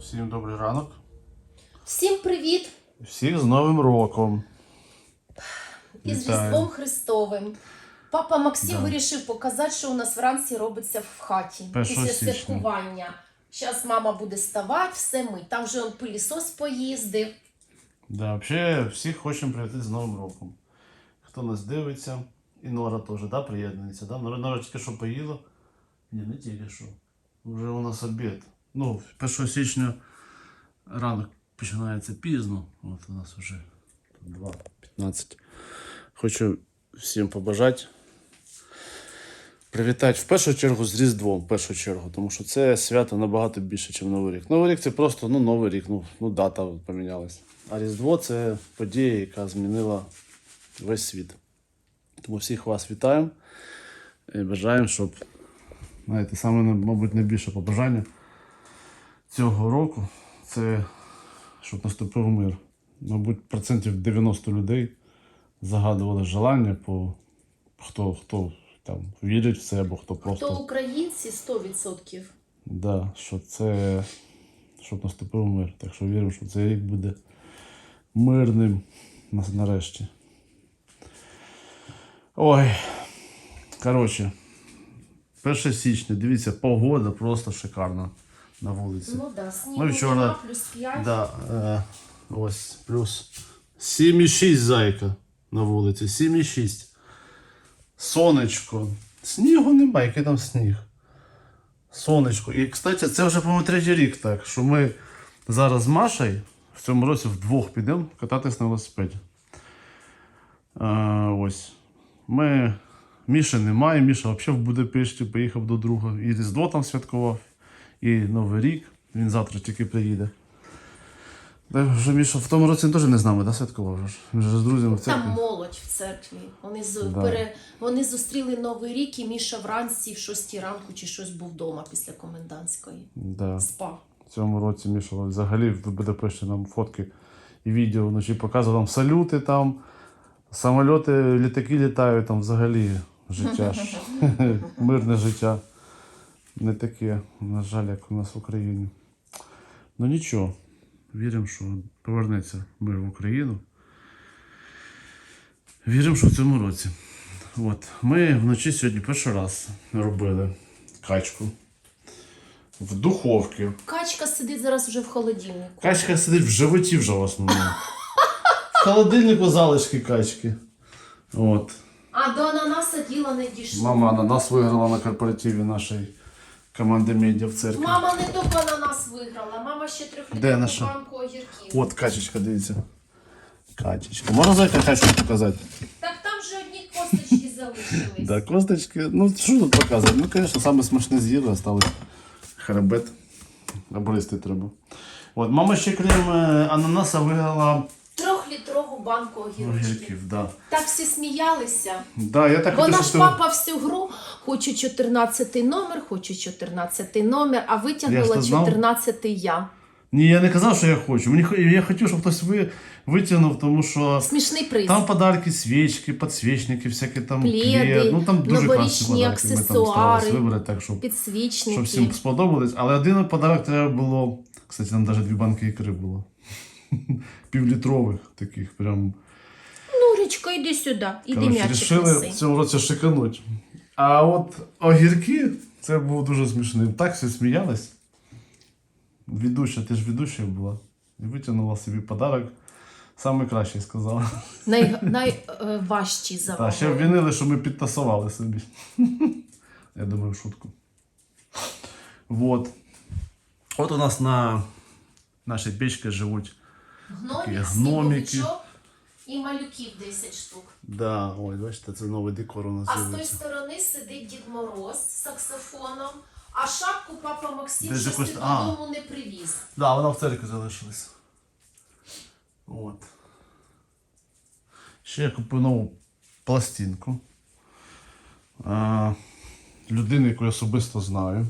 Всім добрий ранок. Всім привіт! Всіх з Новим роком. Із Вітаю. Різдвом Христовим. Папа Максим Да. вирішив показати, що у нас вранці робиться в хаті Першого після січня. святкування. Зараз мама буде ставати, все ми. Там вже он пилісос поїздив. Да, взагалі всіх хочемо привітати з Новим роком. Хто нас дивиться, і Нора теж, да, приєднується. Да? Нора, тільки що поїла. Ні, не тільки що. Вже у нас обід. Ну, 1 січня ранок починається пізно. От у нас вже 2.15. Хочу всім побажати. Привітати в першу чергу з Різдвом, в першу чергу, тому що це свято набагато більше, ніж Новий рік. Новий рік це просто ну, Новий рік, ну, ну дата помінялась. А Різдво це подія, яка змінила весь світ. Тому всіх вас вітаємо і бажаємо, щоб, знаєте, саме, мабуть, найбільше побажання цього року це щоб наступив мир. Мабуть, процентів 90 людей загадували желання по хто, хто там вірить в це, або хто просто. То українці 100%. Да, що це щоб наступив мир. Так що віримо, що цей рік буде мирним нарешті. Ой. Коротше, 1 січня, дивіться, погода просто шикарна на вулиці. Ну да, снігу Ми вчора- плюс 5. Да, е, ось плюс 7,6 зайка на вулиці. 7,6. Сонечко. Снігу немає, який там сніг. Сонечко. І, кстати, це вже, по-моєму, третій рік так, що ми зараз з Машею в цьому році вдвох підемо кататись на велосипеді. Е, ось. Ми. Міші немає, Міша взагалі в Будапешті поїхав до друга. І Різдво там святкував, і Новий рік. Він завтра тільки приїде. Та вже Міша в тому році він теж не з нами, да, святкував? вже? Він же з друзями в Там молодь в церкві. Вони, з, Да. пере, вони зустріли Новий рік і Міша вранці в 6 ранку чи щось був вдома після комендантської. Да. Спа. В цьому році Міша взагалі в Будапешті нам фотки і відео вночі показував там салюти там, самольоти, літаки літають, там взагалі життя ж. Мирне життя. Не таке, на жаль, як у нас в Україні. Ну нічого. Віримо, що повернеться мир в Україну. Віримо, що в цьому році. От. Ми вночі сьогодні перший раз робили качку. В духовці. Качка сидить зараз вже в холодильнику. Качка сидить в животі вже в основному. Холодильнику залишки качки. От. А до ананаса діла не дійшло. Мама ананас виграла на корпоративі нашої команди медіа в церкві. Мама не тільки ананас виграла, мама ще Де трьохлітрову наша? банку огірків. От качечка, дивіться. Качечка. Можна зайка качку показати? Так там же одні косточки залишились. Да, косточки. Ну, що тут показувати? Ну, звісно, саме смачне з'їли, осталось хребет. Обристи треба. От, мама ще крім е, ананаса виграла Трьохлітрову банку огірочків. огірків. Да. Так всі сміялися. Да, я так Бо хотів, наш що... папа всю гру хоче 14 номер, хоче 14 номер, а Я витягнула ж знав. 14 я. Ні, я не казав, що я хочу. Мені хо- я хотів, щоб хтось ви, витягнув, тому що Смішний приз. там подарки, свічки, підсвічники, всякі там Пледи, плед. Ну там дуже новорічні класні подарки. Ми там аксесуари, старалися вибрати так, щоб, Підсвічники. щоб всім сподобалось. Але один подарок треба було. Кстати, там навіть дві банки ікри було. Півлітрових таких. Прям Ну, Річка, йди сюди, іди коротше, м'ячик рішили в цьому році шикануть. А от огірки, це було дуже смішним. Так всі сміялись. Ведуща, ти ж ведуща була. І витягнула собі подарок. Саме краще сказала. Най, найважчі Та, ще заваги. обвинили, що ми підтасували собі. Я думаю, в шутку. Вот. От у нас на нашій печці живуть. Гномик, такі гномики. і малюків 10 штук. Да, ой, бачите, це новий декор у нас А з тої сторони сидить Дід Мороз з саксофоном, а шапку папа Максим щось якось- додому не привіз. Да, вона в церкві залишилась. От. Ще я купив нову пластинку. А, людини, яку я особисто знаю.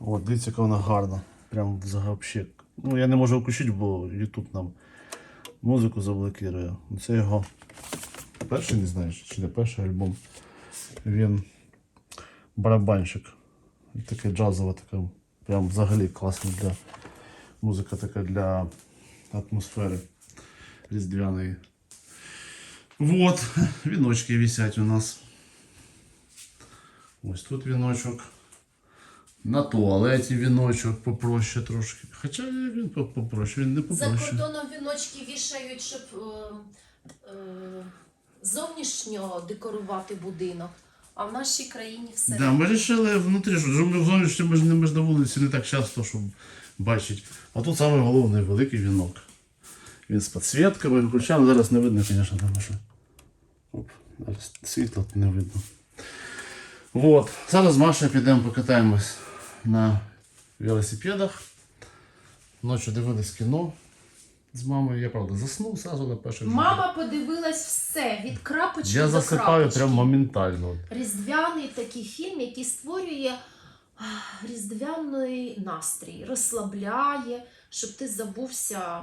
От, дивіться, яка вона гарна. Прям взагалі. Ну, я не можу включити, бо YouTube нам музику заблокує. Це його перший, не знаю, чи не перший альбом. Він барабанщик. Таке джазова, така, прям взагалі класна для музика така для атмосфери різдвяної. Вот, віночки висять у нас. Ось тут віночок. На туалеті віночок попроще трошки. Хоча він попроще, він не За кордоном віночки вішають, щоб е, е, зовнішньо декорувати будинок. А в нашій країні все. Да, ми вирішили внутрі, що зовнішньо ми ж не ми ж на вулиці не так часто, щоб бачити. А тут саме головне великий вінок. Він з підсвітками, включаємо, зараз не видно, звісно, тому що. Оп, зараз світло не видно. Вот. Зараз з Машею підемо покатаємось на велосипедах. Ночі дивились кіно з мамою. Я правда заснув зразу на перший Мама подивилась все від крапочки Я до засипаю крапочки. прям моментально. Різдвяний такий фільм, який створює ах, різдвяний настрій, розслабляє, щоб ти забувся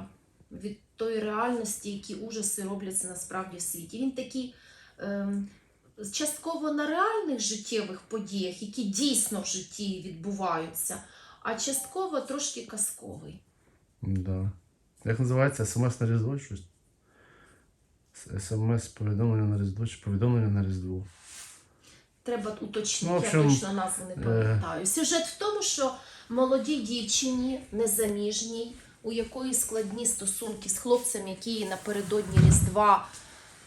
від тої реальності, які ужаси робляться насправді в світі. Він такий ем, частково на реальних життєвих подіях, які дійсно в житті відбуваються, а частково трошки казковий. Да. Як називається? СМС на Різдво щось? СМС повідомлення на Різдво чи повідомлення на Різдво. Треба уточнити, Ну, в я точно назву не пам'ятаю. Сюжет в тому, що молодій дівчині, незаміжній, у якої складні стосунки з хлопцем, який напередодні Різдва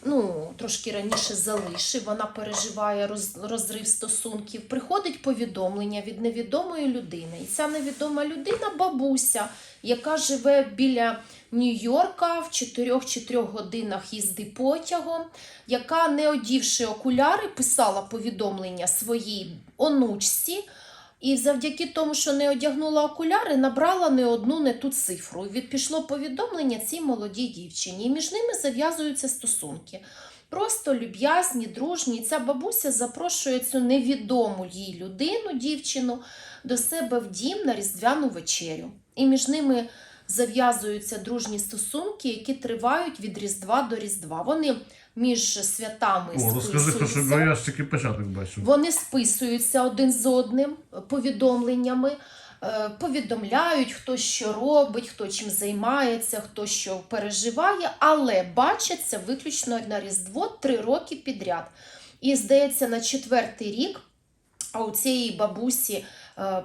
ну, трошки раніше залишив, вона переживає роз, розрив стосунків. Приходить повідомлення від невідомої людини. І ця невідома людина бабуся, яка живе біля Нью-Йорка в 4-4 годинах їзди потягом, яка, не одівши окуляри, писала повідомлення своїй онучці. І завдяки тому, що не одягнула окуляри, набрала не одну не ту цифру. І пішло повідомлення цій молодій дівчині. І між ними зав'язуються стосунки. Просто люб'язні, дружні. Ця бабуся запрошує цю невідому їй людину, дівчину, до себе в дім на різдвяну вечерю. І між ними зав'язуються дружні стосунки, які тривають від Різдва до Різдва. Вони між святами О, розкажи, списуються. що я ж тільки початок бачу. Вони списуються один з одним повідомленнями, е, повідомляють, хто що робить, хто чим займається, хто що переживає, але бачаться виключно на Різдво три роки підряд. І здається, на четвертий рік. А у цієї бабусі,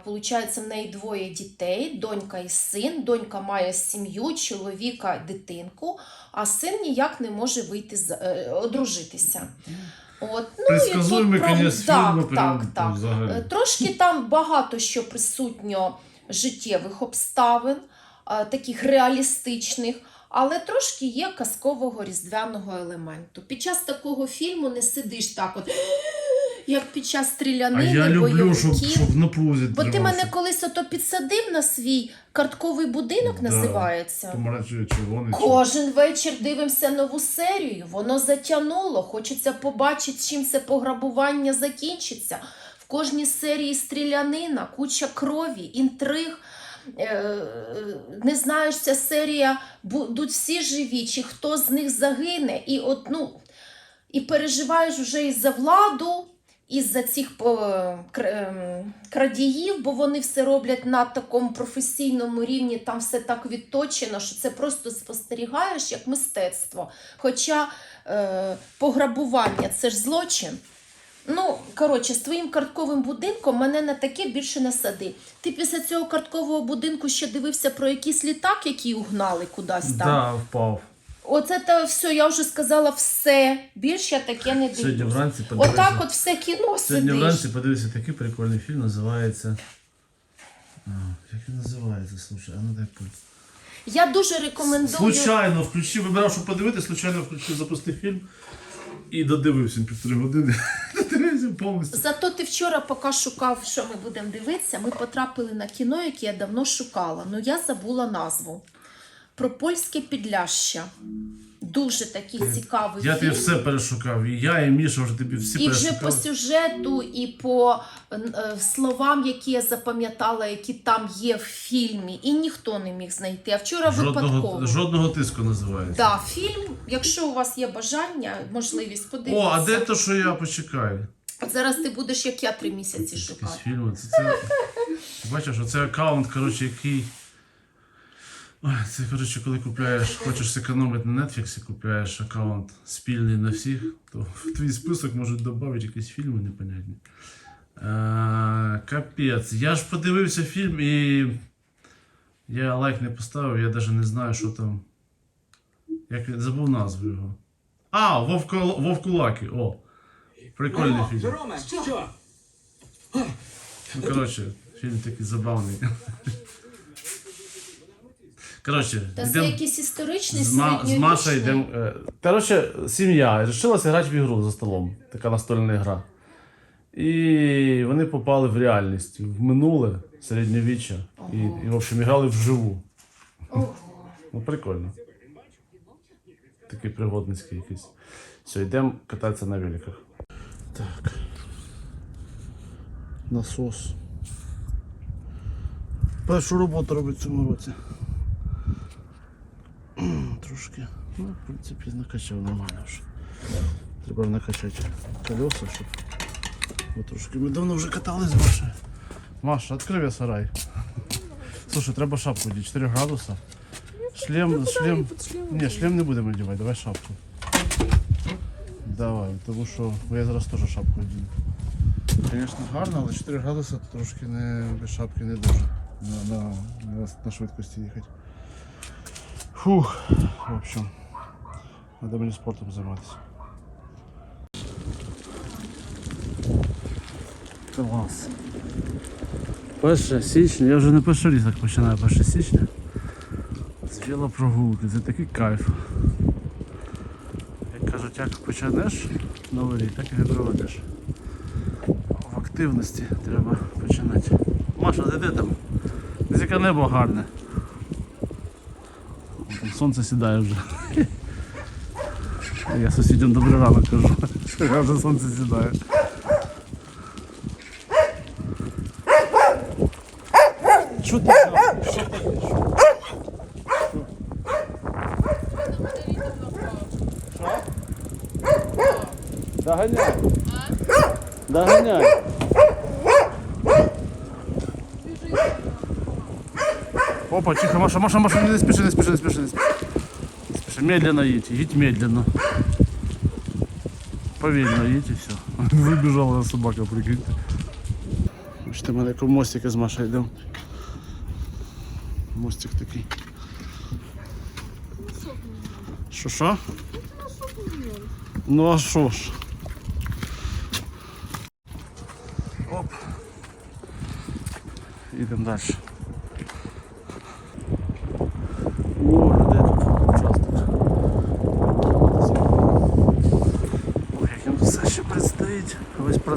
получається, в неї двоє дітей, донька і син. Донька має сім'ю, чоловіка, дитинку, а син ніяк не може вийти з е, одружитися. От, ну, і тут про- кінець так, фільму, так, прям так. взагалі. Е, Трошки там багато що присутньо життєвих обставин, е, таких реалістичних, але трошки є казкового різдвяного елементу. Під час такого фільму не сидиш так, от, як під час А стрілянини, я люблю, щоб, бойовиків. щоб в напрузі Бо ти тримався. мене колись ото підсадив на свій картковий будинок, Да. називається. Помаранчевий червоний. Кожен вечір дивимося нову серію. Воно затягнуло. Хочеться побачити, чим це пограбування закінчиться. В кожній серії стрілянина, куча крові, інтриг. Е, Не знаєш, ця серія будуть всі живі, чи хто з них загине. І от, ну, і переживаєш вже і за владу, і за цих кр- ем, крадіїв, бо вони все роблять на такому професійному рівні, там все так відточено, що це просто спостерігаєш як мистецтво. Хоча е, пограбування це ж злочин. Ну, коротше, з твоїм картковим будинком мене на таке більше не сади. Ти після цього карткового будинку ще дивився про якийсь літак, який угнали кудись там. Да, впав. Оце та все, я вже сказала все. Більше я таке не Сьогодні вранці подивився. Отак от все кіно Сьогодні сидиш. вранці подивився такий прикольний фільм, називається. А, як він називається? Слушай, а ну дай пульт. Я дуже рекомендую. Случайно включив, вибирав, щоб подивитися, случайно включив, запустив фільм і додивився півтори години. Додивився повністю. Зато ти вчора, поки шукав, що ми будемо дивитися, ми потрапили на кіно, яке я давно шукала. Ну я забула назву. Про польське підляща. дуже такий цікавий Я тобі все перешукав. І я, і Міша вже тобі всі І вже по сюжету, і по е, е, словам, які я запам'ятала, які там є в фільмі, і ніхто не міг знайти. А вчора випадково. Жодного, жодного тиску називається. Да, фільм, якщо у вас є бажання, можливість подивитися. О, а де то, що я почекаю? От зараз ти будеш, як я три місяці Якісь шукати. фільми. Це, це... Бачиш, оце аккаунт, коротше, який. Ой, це, коротше, коли купляєш, хочеш зекономити на Netflix, купляєш аккаунт спільний на всіх, то в твій список можуть додати якісь фільми непонятні. А, капець. Я ж подивився фільм і. Я лайк не поставив, я навіть не знаю, що там. Як я забув назву його. А, Вовко, Вовкулаки. О! Прикольний Мамо, фільм. Жероме, що? Ну, коротше, фільм такий забавний. Коротше, Та це йдемо якийсь історичний з, Ма- з Машею йдемо. е, Коротше, сім'я вирішилася грати в ігру за столом. Така настольна гра. І вони попали в реальність, в минуле, середньовіччя. І, і, в общем, грали вживу. Ого. Ну, прикольно. Такий пригодницький якийсь. Все, йдемо кататися на великах. Так. Насос. Першу роботу робить в цьому році. Трошки. Ну, в принципі, накачав нормально вже. Треба накачати колеса, щоб. Бо трошки ми давно вже катались з Машею. Маша, відкрив я сарай. Слушай, треба шапку одіти, 4 градуса. Шлем, шлем. Ні, шлем не будемо одягати, давай шапку. Давай, тому що я зараз теж шапку одіну. Звісно, гарно, але 4 градуси трошки не, без шапки не дуже. На, на, на, на швидкості їхати. Фух, в общем, треба мені спортом займатися. Клас. 1 січня, я вже не перший рік так починаю 1 січня. З велопрогулки, це такий кайф. Як кажуть, як почнеш новий рік, так і проводиш. В активності треба починати. Маша, ти де там? Яке небо гарне. Там сонце сідає вже. А Я сусідям добрий ранок кажу. Я вже сонце сідає. Що ти там? Що таке? Що? Доганяй. Доганяй. Опа, тихо, Маша, Маша, Маша, не спеши, не спеши, не спеши, не спеши. Не спеши. Медленно едь, едь медленно. Повільно їдь і все. Вибіжала собака, прикиньте. Бачите, ми на якому мостик з Машею йдемо. Мостик такий. Що що? Ну а що ж? Оп. Ідемо далі.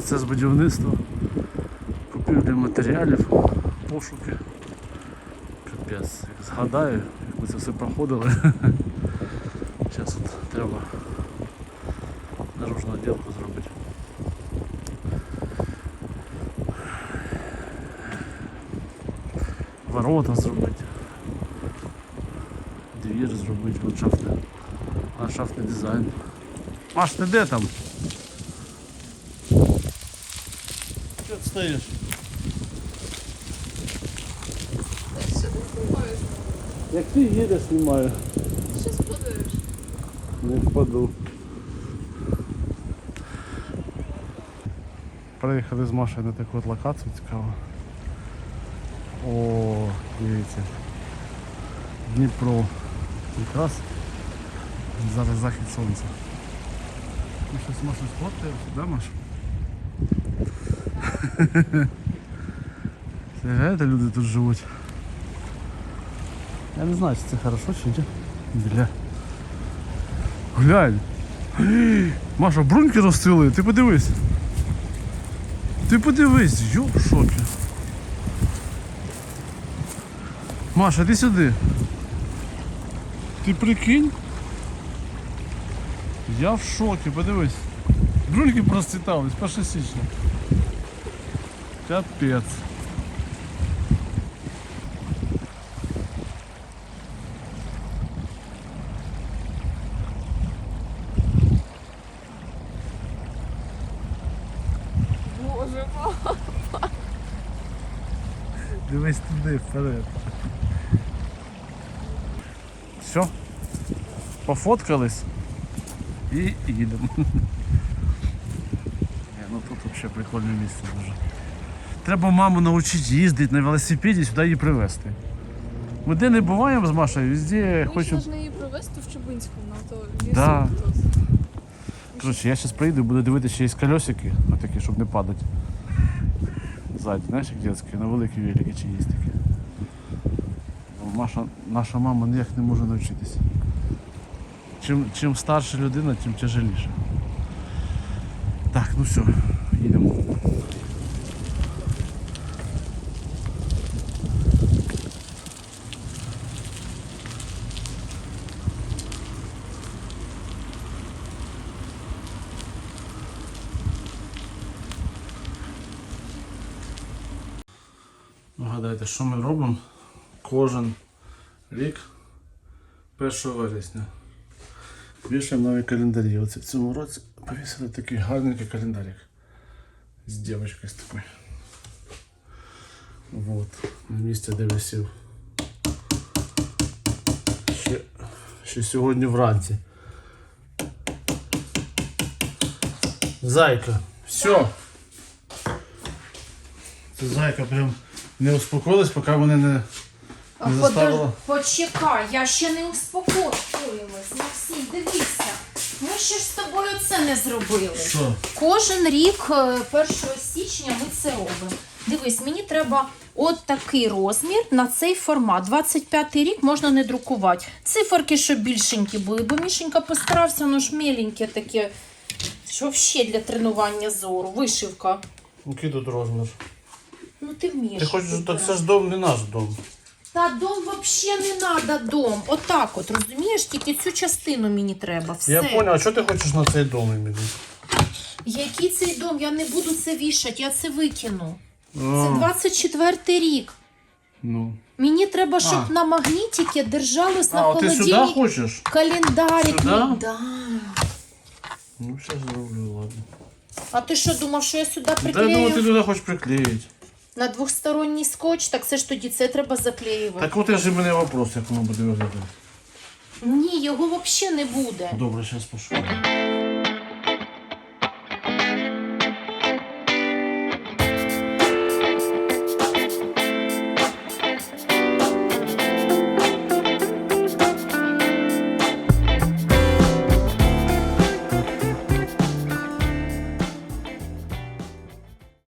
Процес будівництва. Купівлі матеріалів, пошуки. Капець. Як згадаю, як ми це все проходили. Зараз от треба наружну отделку зробити. Ворота зробити. Двір зробити, ландшафтний, ландшафтний дизайн. Маш, ти де там? Що ти стоїш? Що ти знімаєш? Як ти їдеш, знімаю. Що спадаєш? Не впаду. Приїхали з Машею на таку от локацію цікаву. О, дивіться. Дніпро. Якраз зараз захід сонця. Ми щось Маша сфоткаємося, да, Маш? Це люди тут живуть. Я не знаю, чи це хорошо чи ні. Бля. Глянь. Маша, бруньки розцвіли, ти подивись. Ти подивись, йо в шокі. Маша, ти сюди. Ти прикинь? Я в шокі, подивись. Брюльки розцвітали з 1 січня. Капець. Боже, мама. Дивись туди, вперед. Все. Пофоткались і їдемо. Ні, ну тут взагалі прикольне місце дуже. Треба маму навчити їздити на велосипеді сюди її привезти. Ми де не буваємо з Машею, везде хочемо. ж її провести в Чубинському, на то лісу. Да. Коротше, я зараз приїду і буду дивитися, чи є колесики, отакі, щоб не падати. Ззаді, знаєш, як дитячі, на великі велики чи є такі. Бо Маша, наша мама ніяк не може навчитися. Чим, чим старша людина, тим тяжеліше. Так, ну все, їдемо. Нагадайте, що ми робимо кожен рік 1 вересня. Вішаємо нові календарі. Оце в цьому році повісили такий гарненький календарик з дівчинкою з такою. Вот. На місці, де висів. Ще, ще сьогодні вранці. Зайка, все. Це зайка прям не успокоїлась, поки вони не, не подож- Почекай, я ще не успокоїлась. Максим, дивися. Ми ще ж з тобою це не зробили. Що? Кожен рік е, 1 січня ми це робимо. Дивись, мені треба от такий розмір на цей формат. 25-й рік можна не друкувати. Циферки, щоб більшенькі були, бо Мішенька постарався, воно ж міленьке таке. Що взагалі для тренування зору, вишивка. Який тут розмір? Ну ти вмієш. Ти хочеш, так це ж дом не наш дом. Та дом взагалі не треба дом. Отак от, розумієш? Тільки цю частину мені треба. Все. Я зрозумів, а що ти хочеш на цей дом іменно? Який цей дом? Я не буду це вішати, я це викину. Це А, 24 рік. ну. Мені треба, щоб А. на магнітики держалось на А, от ти сюди холодильник хочеш? календарик. Сюди? мій. Да. Ну, зараз зроблю, ладно. А ти що думав, що я сюди Та я приклею думаю, ти туди хочеш приклеїти. На двосторонній скотч? Так це ж тоді це треба заклеювати. Так от я ж і мене вопрос, як воно буде виглядати. Ні, його взагалі не буде. Добре, зараз пошукаю.